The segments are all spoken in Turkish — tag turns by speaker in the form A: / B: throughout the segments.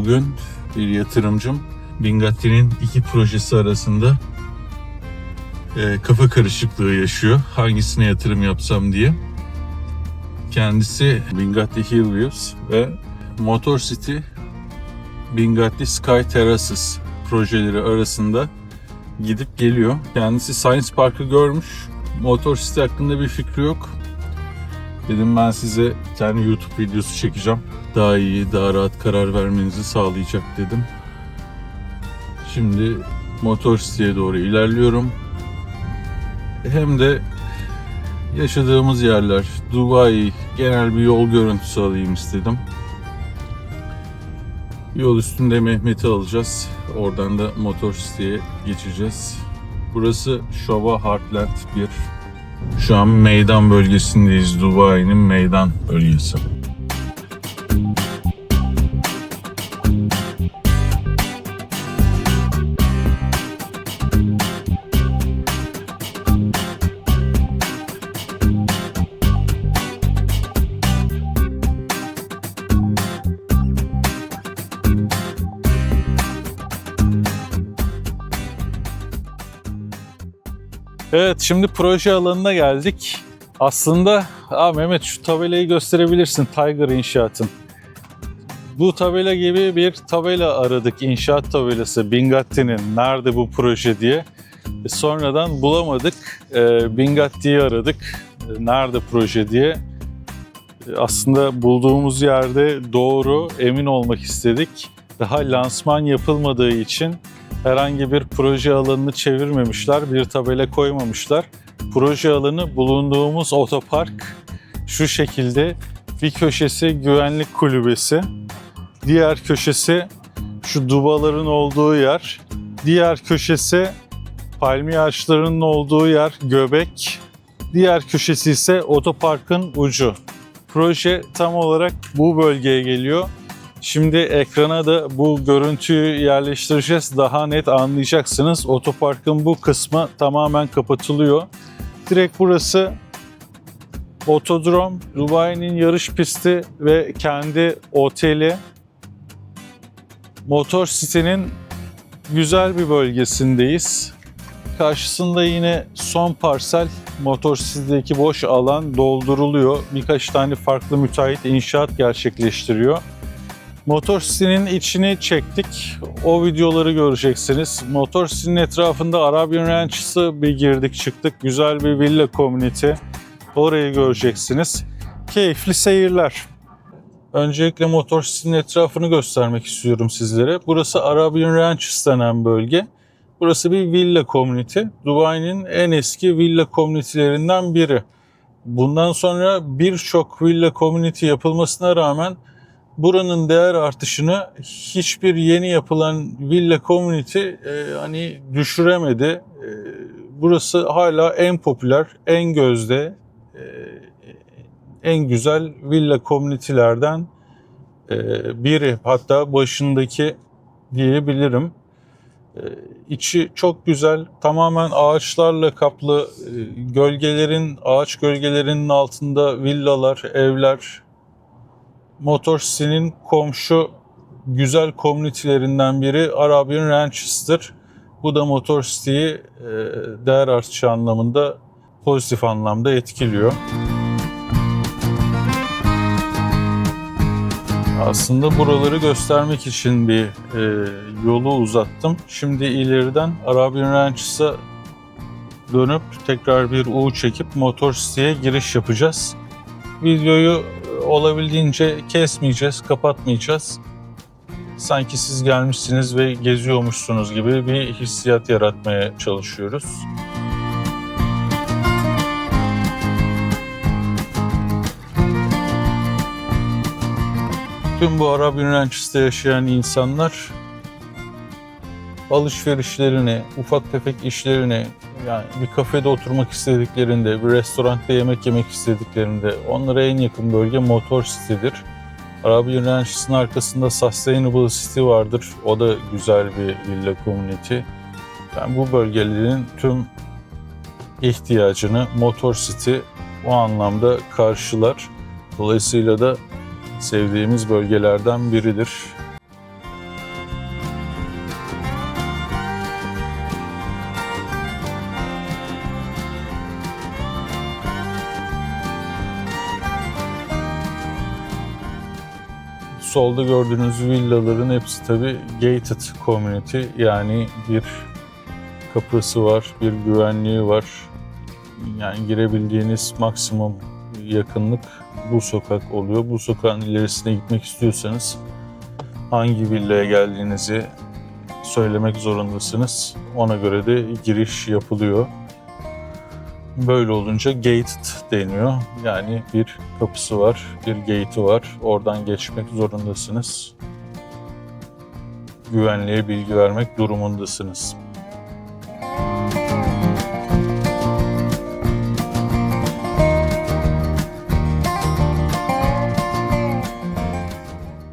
A: Bugün bir yatırımcım Bingatti'nin iki projesi arasında e, kafa karışıklığı yaşıyor. Hangisine yatırım yapsam diye. Kendisi Bingatti Hillviews ve Motor City Bingatti Sky Terraces projeleri arasında gidip geliyor. Kendisi Science Park'ı görmüş. Motor City hakkında bir fikri yok. Dedim ben size bir tane YouTube videosu çekeceğim. Daha iyi, daha rahat karar vermenizi sağlayacak dedim. Şimdi Motor City'ye doğru ilerliyorum. Hem de yaşadığımız yerler, Dubai, genel bir yol görüntüsü alayım istedim. Yol üstünde Mehmet'i alacağız. Oradan da Motor City'ye geçeceğiz. Burası Shova Heartland 1. Şu an meydan bölgesindeyiz. Dubai'nin meydan bölgesi. Evet şimdi proje alanına geldik. Aslında Aa, Mehmet şu tabelayı gösterebilirsin Tiger İnşaat'ın. Bu tabela gibi bir tabela aradık inşaat tabelası Bingatti'nin nerede bu proje diye. E, Sonradan bulamadık. E, Bingatti'yi aradık. E, Nerede proje diye. E, Aslında bulduğumuz yerde doğru emin olmak istedik. Daha lansman yapılmadığı için herhangi bir proje alanını çevirmemişler, bir tabela koymamışlar. Proje alanı bulunduğumuz otopark şu şekilde bir köşesi güvenlik kulübesi, diğer köşesi şu dubaların olduğu yer, diğer köşesi palmiye ağaçlarının olduğu yer göbek, diğer köşesi ise otoparkın ucu. Proje tam olarak bu bölgeye geliyor. Şimdi ekrana da bu görüntüyü yerleştireceğiz. Daha net anlayacaksınız. Otoparkın bu kısmı tamamen kapatılıyor. Direkt burası otodrom, Dubai'nin yarış pisti ve kendi oteli. Motor City'nin güzel bir bölgesindeyiz. Karşısında yine son parsel Motor City'deki boş alan dolduruluyor. Birkaç tane farklı müteahhit inşaat gerçekleştiriyor. Motor City'nin içini çektik. O videoları göreceksiniz. Motor City'nin etrafında Arabian Ranch'sı bir girdik çıktık. Güzel bir villa community. Orayı göreceksiniz. Keyifli seyirler. Öncelikle Motor City'nin etrafını göstermek istiyorum sizlere. Burası Arabian Ranches denen bölge. Burası bir villa community. Dubai'nin en eski villa community'lerinden biri. Bundan sonra birçok villa community yapılmasına rağmen buranın değer artışını hiçbir yeni yapılan villa community e, hani düşüremedi. E, burası hala en popüler, en gözde, e, en güzel villa community'lerden e, biri. Hatta başındaki diyebilirim. E, içi çok güzel, tamamen ağaçlarla kaplı, e, gölgelerin, ağaç gölgelerinin altında villalar, evler, Motor City'nin komşu güzel komünitelerinden biri Arabian Ranches'tır. Bu da Motor City'yi e, değer artışı anlamında pozitif anlamda etkiliyor. Aslında buraları göstermek için bir e, yolu uzattım. Şimdi ileriden Arabian Ranches'a dönüp tekrar bir U çekip Motor City'ye giriş yapacağız. Videoyu olabildiğince kesmeyeceğiz, kapatmayacağız. Sanki siz gelmişsiniz ve geziyormuşsunuz gibi bir hissiyat yaratmaya çalışıyoruz. Tüm bu Arabian Ranches'te yaşayan insanlar alışverişlerini, ufak tefek işlerini, yani bir kafede oturmak istediklerinde, bir restoranda yemek yemek istediklerinde onlara en yakın bölge Motor City'dir. Arabian Ranches'ın arkasında Sustainable City vardır. O da güzel bir villa community. Yani bu bölgelerin tüm ihtiyacını Motor City o anlamda karşılar. Dolayısıyla da sevdiğimiz bölgelerden biridir. Solda gördüğünüz villaların hepsi tabi gated community yani bir kapısı var, bir güvenliği var. Yani girebildiğiniz maksimum yakınlık bu sokak oluyor. Bu sokağın ilerisine gitmek istiyorsanız hangi villaya geldiğinizi söylemek zorundasınız. Ona göre de giriş yapılıyor. Böyle olunca gated deniyor. Yani bir kapısı var, bir gate'i var. Oradan geçmek zorundasınız. Güvenliğe bilgi vermek durumundasınız.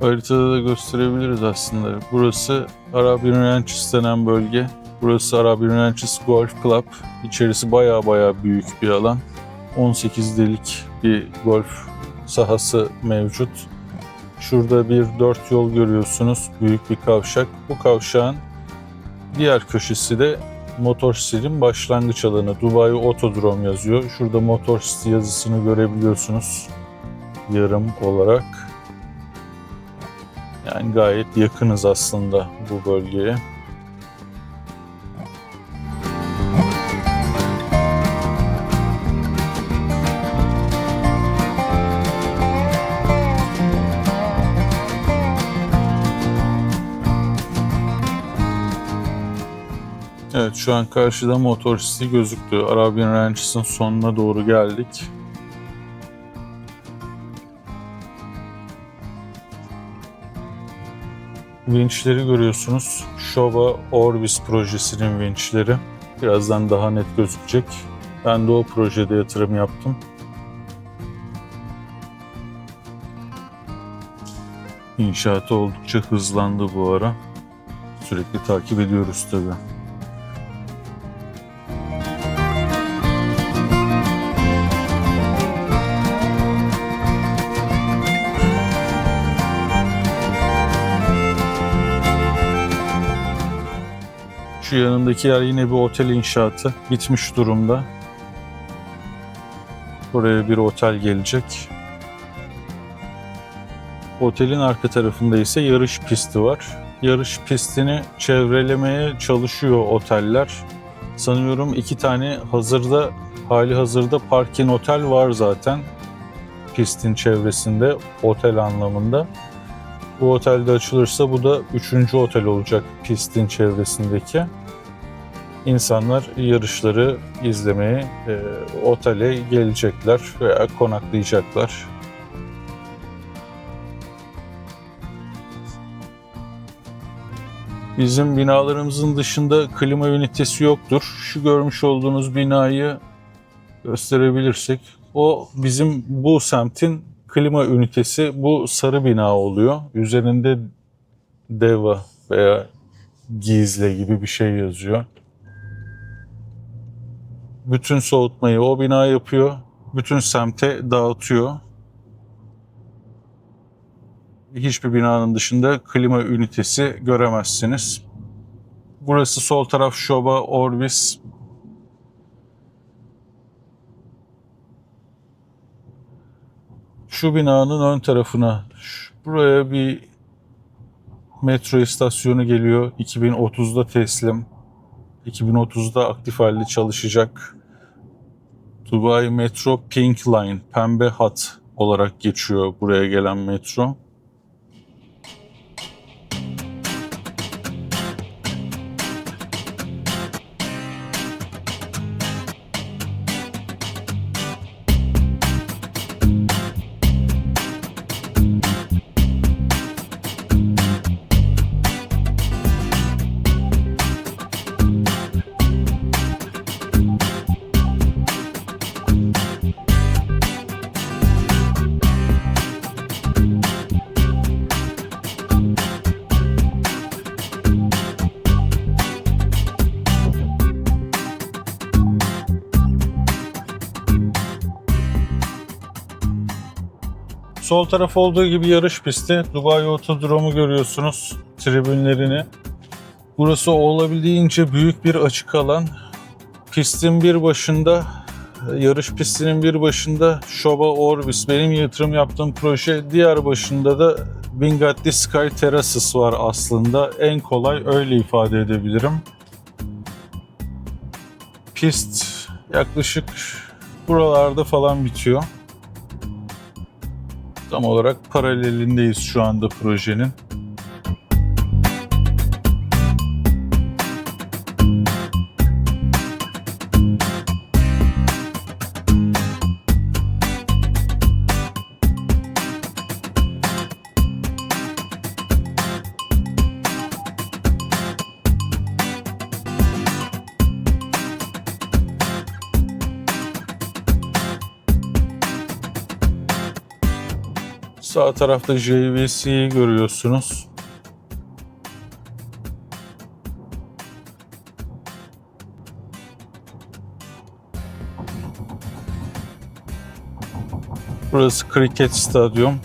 A: Haritada da gösterebiliriz aslında. Burası Arabian Ranches denen bölge. Burası Arabian Ranches Golf Club. İçerisi baya baya büyük bir alan. 18 delik bir golf sahası mevcut. Şurada bir dört yol görüyorsunuz. Büyük bir kavşak. Bu kavşağın diğer köşesi de Motor City'nin başlangıç alanı. Dubai Otodrom yazıyor. Şurada Motor City yazısını görebiliyorsunuz. Yarım olarak. Yani gayet yakınız aslında bu bölgeye. Evet şu an karşıda Motor City gözüktü. Arabian Ranches'ın sonuna doğru geldik. Vinçleri görüyorsunuz. Şova Orbis projesinin vinçleri. Birazdan daha net gözükecek. Ben de o projede yatırım yaptım. İnşaatı oldukça hızlandı bu ara. Sürekli takip ediyoruz tabii. Şu yanındaki yer yine bir otel inşaatı. Bitmiş durumda. Buraya bir otel gelecek. Otelin arka tarafında ise yarış pisti var. Yarış pistini çevrelemeye çalışıyor oteller. Sanıyorum iki tane hazırda, hali hazırda parkin otel var zaten. Pistin çevresinde, otel anlamında. Bu otelde açılırsa bu da üçüncü otel olacak pistin çevresindeki. İnsanlar yarışları izlemeye e, otele gelecekler veya konaklayacaklar. Bizim binalarımızın dışında klima ünitesi yoktur. Şu görmüş olduğunuz binayı gösterebilirsek o bizim bu semtin klima ünitesi bu sarı bina oluyor. Üzerinde Deva veya Gizle gibi bir şey yazıyor. Bütün soğutmayı o bina yapıyor. Bütün semte dağıtıyor. Hiçbir binanın dışında klima ünitesi göremezsiniz. Burası sol taraf Şoba Orbis. Şu binanın ön tarafına buraya bir metro istasyonu geliyor. 2030'da teslim. 2030'da aktif halde çalışacak. Dubai Metro Pink Line, pembe hat olarak geçiyor buraya gelen metro. Sol taraf olduğu gibi yarış pisti. Dubai Otodromu görüyorsunuz. Tribünlerini. Burası olabildiğince büyük bir açık alan. Pistin bir başında, yarış pistinin bir başında Shoba Orbis benim yatırım yaptığım proje. Diğer başında da Bugatti Sky Terraces var aslında. En kolay öyle ifade edebilirim. Pist yaklaşık buralarda falan bitiyor. Tam olarak paralelindeyiz şu anda projenin. Tarafta JVC'yi görüyorsunuz. Burası kriket stadyum.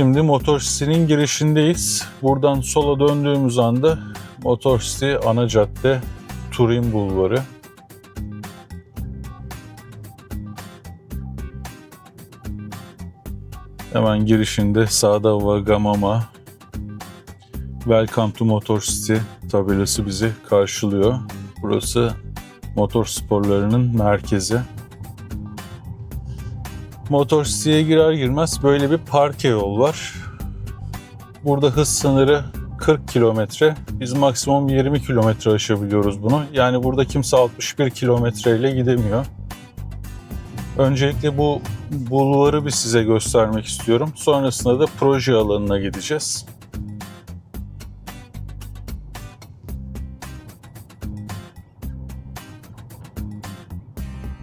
A: Şimdi Motor City'nin girişindeyiz. Buradan sola döndüğümüz anda Motor City ana cadde Turin Bulvarı. Hemen girişinde sağda Vagamama Welcome to Motor City tabelası bizi karşılıyor. Burası motor sporlarının merkezi. Motor City'ye girer girmez böyle bir parke yol var. Burada hız sınırı 40 kilometre. Biz maksimum 20 kilometre aşabiliyoruz bunu. Yani burada kimse 61 kilometre ile gidemiyor. Öncelikle bu bulvarı bir size göstermek istiyorum. Sonrasında da proje alanına gideceğiz.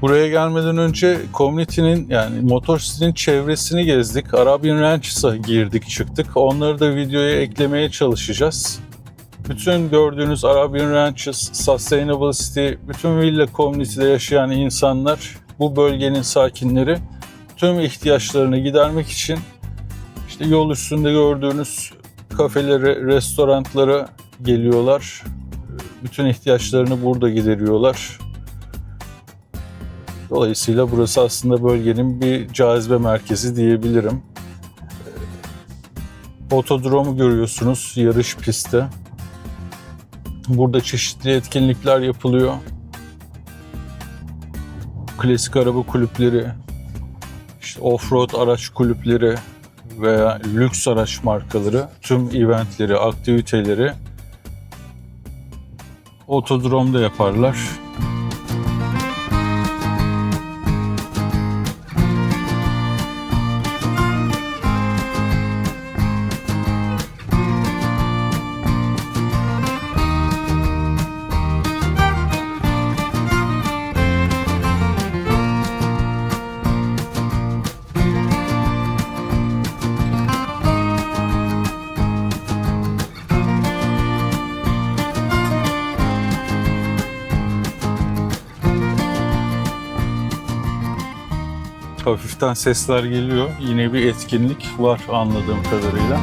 A: Buraya gelmeden önce community'nin yani Motor City'nin çevresini gezdik. Arabian Ranches'a girdik çıktık. Onları da videoya eklemeye çalışacağız. Bütün gördüğünüz Arabian Ranches, Sustainable City, bütün villa community'de yaşayan insanlar, bu bölgenin sakinleri tüm ihtiyaçlarını gidermek için işte yol üstünde gördüğünüz kafelere, restoranlara geliyorlar. Bütün ihtiyaçlarını burada gideriyorlar. Dolayısıyla burası aslında bölgenin bir cazibe merkezi diyebilirim. Otodromu görüyorsunuz, yarış pisti. Burada çeşitli etkinlikler yapılıyor. Klasik araba kulüpleri, işte offroad araç kulüpleri veya lüks araç markaları tüm eventleri, aktiviteleri otodromda yaparlar. Hafiften sesler geliyor. Yine bir etkinlik var anladığım kadarıyla.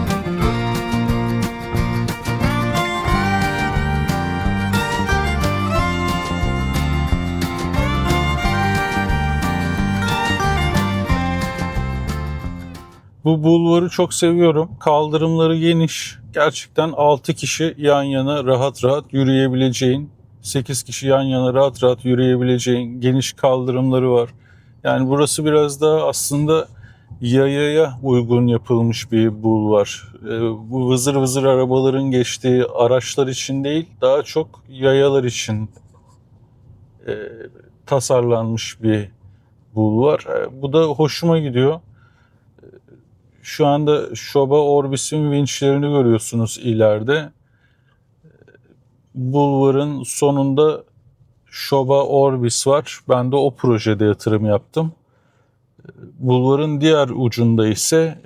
A: Bu bulvarı çok seviyorum. Kaldırımları geniş. Gerçekten 6 kişi yan yana rahat rahat yürüyebileceğin, 8 kişi yan yana rahat rahat yürüyebileceğin geniş kaldırımları var. Yani burası biraz da aslında yayaya uygun yapılmış bir bulvar. Ee, bu vızır vızır arabaların geçtiği araçlar için değil, daha çok yayalar için e, tasarlanmış bir bulvar. E, bu da hoşuma gidiyor. E, Şu anda Shoba Orbis'in vinçlerini görüyorsunuz ileride. Bulvarın sonunda Shoba Orbis var. Ben de o projede yatırım yaptım. Bulvarın diğer ucunda ise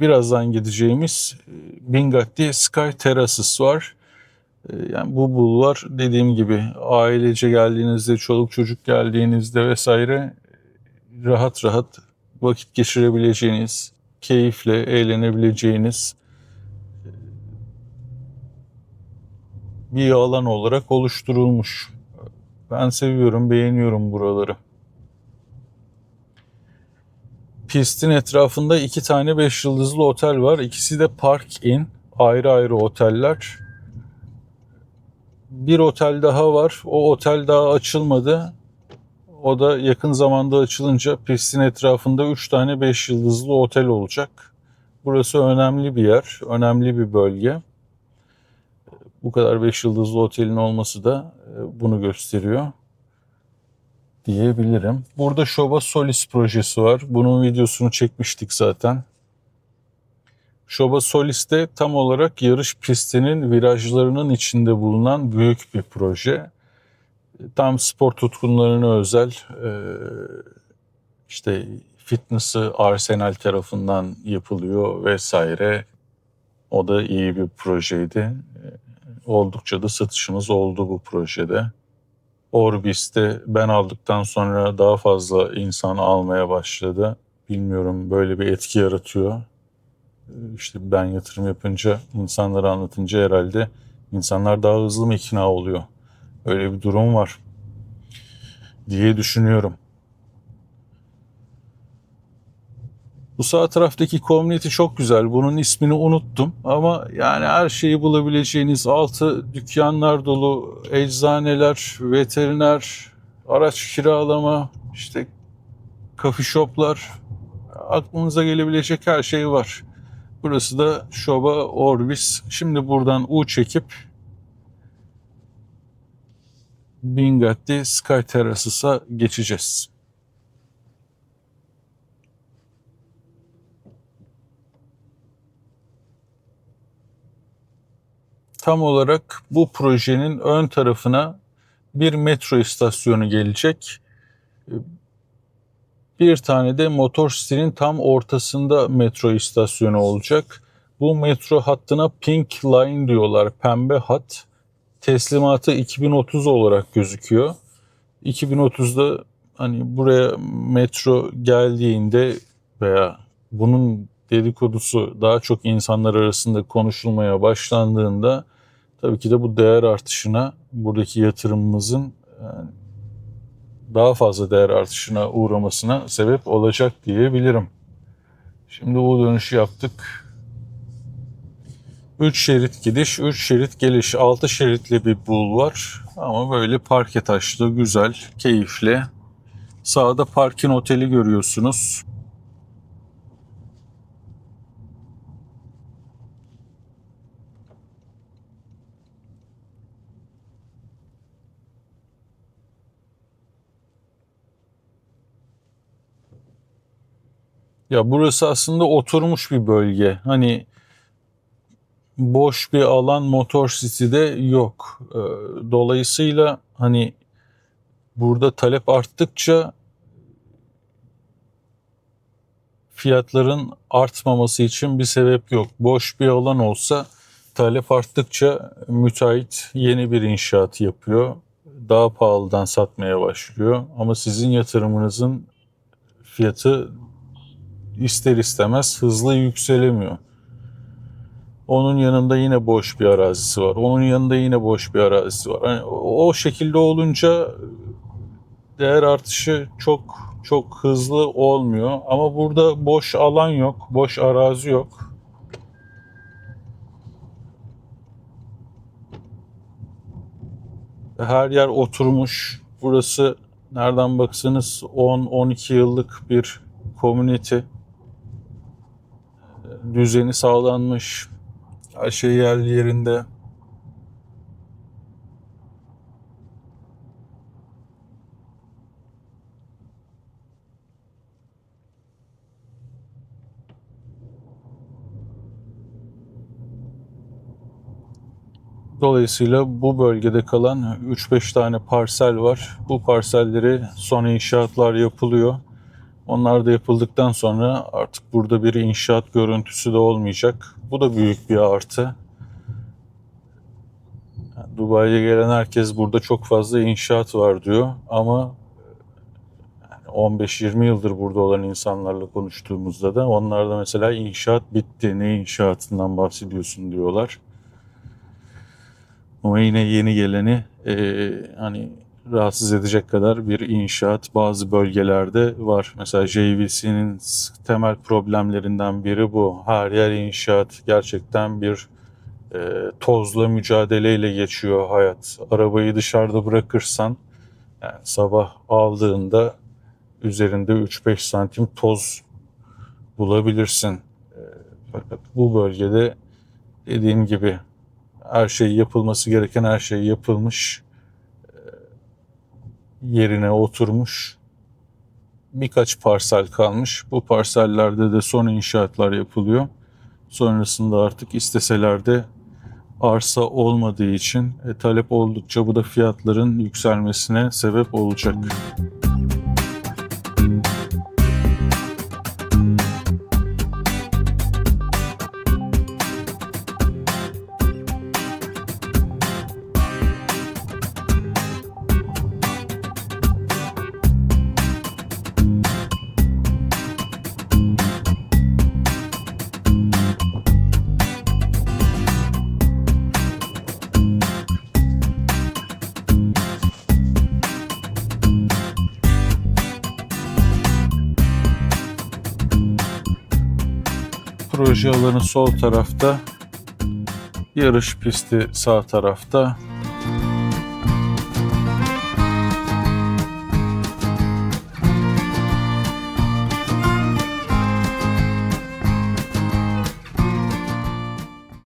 A: birazdan gideceğimiz e, Bingatti Sky Terraces var. E, Yani bu bulvar dediğim gibi ailece geldiğinizde, çoluk çocuk geldiğinizde vesaire rahat rahat vakit geçirebileceğiniz, keyifle eğlenebileceğiniz bir alan olarak oluşturulmuş. Ben seviyorum, beğeniyorum buraları. Pistin etrafında iki tane beş yıldızlı otel var. İkisi de Park Inn. Ayrı ayrı oteller. Bir otel daha var. O otel daha açılmadı. O da yakın zamanda açılınca pistin etrafında 3 tane 5 yıldızlı otel olacak. Burası önemli bir yer, önemli bir bölge. Bu kadar 5 yıldızlı otelin olması da e, bunu gösteriyor diyebilirim. Burada Şoba Solis projesi var. Bunun videosunu çekmiştik zaten. Şoba Solis'te tam olarak yarış pistinin virajlarının içinde bulunan büyük bir proje. Tam spor tutkunlarına özel e, işte fitness'ı Arsenal tarafından yapılıyor vesaire. O da iyi bir projeydi. Oldukça da satışımız oldu bu projede. Orbis'te ben aldıktan sonra daha fazla insan almaya başladı. Bilmiyorum böyle bir etki yaratıyor. İşte ben yatırım yapınca, insanlara anlatınca herhalde insanlar daha hızlı mı ikna oluyor? Öyle bir durum var diye düşünüyorum. Bu sağ taraftaki community çok güzel. Bunun ismini unuttum ama yani her şeyi bulabileceğiniz altı dükkanlar dolu, eczaneler, veteriner, araç kiralama, işte coffee shoplar, aklınıza gelebilecek her şey var. Burası da Şoba Orbis. Şimdi buradan U çekip Bingatti Sky Terraces'a geçeceğiz. Tam olarak bu projenin ön tarafına bir metro istasyonu gelecek. Bir tane de Motor City'nin tam ortasında metro istasyonu olacak. Bu metro hattına Pink Line diyorlar, pembe hat. Teslimatı 2030 olarak gözüküyor. 2030'da hani buraya metro geldiğinde veya bunun dedikodusu daha çok insanlar arasında konuşulmaya başlandığında tabii ki de bu değer artışına buradaki yatırımımızın yani daha fazla değer artışına uğramasına sebep olacak diyebilirim. Şimdi bu dönüşü yaptık. 3 şerit gidiş, 3 şerit geliş, 6 şeritli bir bulvar ama böyle parke taşlı, güzel, keyifli. Sağda parkin oteli görüyorsunuz. Ya burası aslında oturmuş bir bölge. Hani boş bir alan Motor City'de yok. Ee, Dolayısıyla hani burada talep arttıkça fiyatların artmaması için bir sebep yok. Boş bir alan olsa talep arttıkça müteahhit yeni bir inşaat yapıyor. Daha pahalıdan satmaya başlıyor. Ama sizin yatırımınızın fiyatı ister istemez hızlı yükselemiyor. Onun yanında yine boş bir arazisi var. Onun yanında yine boş bir arazisi var. Hani o şekilde olunca değer artışı çok çok hızlı olmuyor. Ama burada boş alan yok, boş arazi yok. Her yer oturmuş. Burası nereden baksanız 10-12 yıllık bir community düzeni sağlanmış. Her şey yerli yerinde. Dolayısıyla bu bölgede kalan 3-5 tane parsel var. Bu parselleri son inşaatlar yapılıyor. Onlar da yapıldıktan sonra artık burada bir inşaat görüntüsü de olmayacak. Bu da büyük bir artı. Dubai'ye gelen herkes burada çok fazla inşaat var diyor ama yani 15-20 yıldır burada olan insanlarla konuştuğumuzda da onlar da mesela inşaat bitti, ne inşaatından bahsediyorsun diyorlar. Ama yine yeni geleni eee, hani rahatsız edecek kadar bir inşaat bazı bölgelerde var. Mesela JVC'nin temel problemlerinden biri bu. Her yer inşaat. Gerçekten bir e, tozla mücadeleyle geçiyor hayat. Arabayı dışarıda bırakırsan yani sabah aldığında üzerinde 3-5 santim toz bulabilirsin. E, fakat bu bölgede dediğim gibi her şey yapılması gereken her şey yapılmış yerine oturmuş. Birkaç parsel kalmış. Bu parsellerde de son inşaatlar yapılıyor. Sonrasında artık isteseler de arsa olmadığı için e, talep oldukça bu da fiyatların yükselmesine sebep olacak. Proje alanı sol tarafta, yarış pisti sağ tarafta.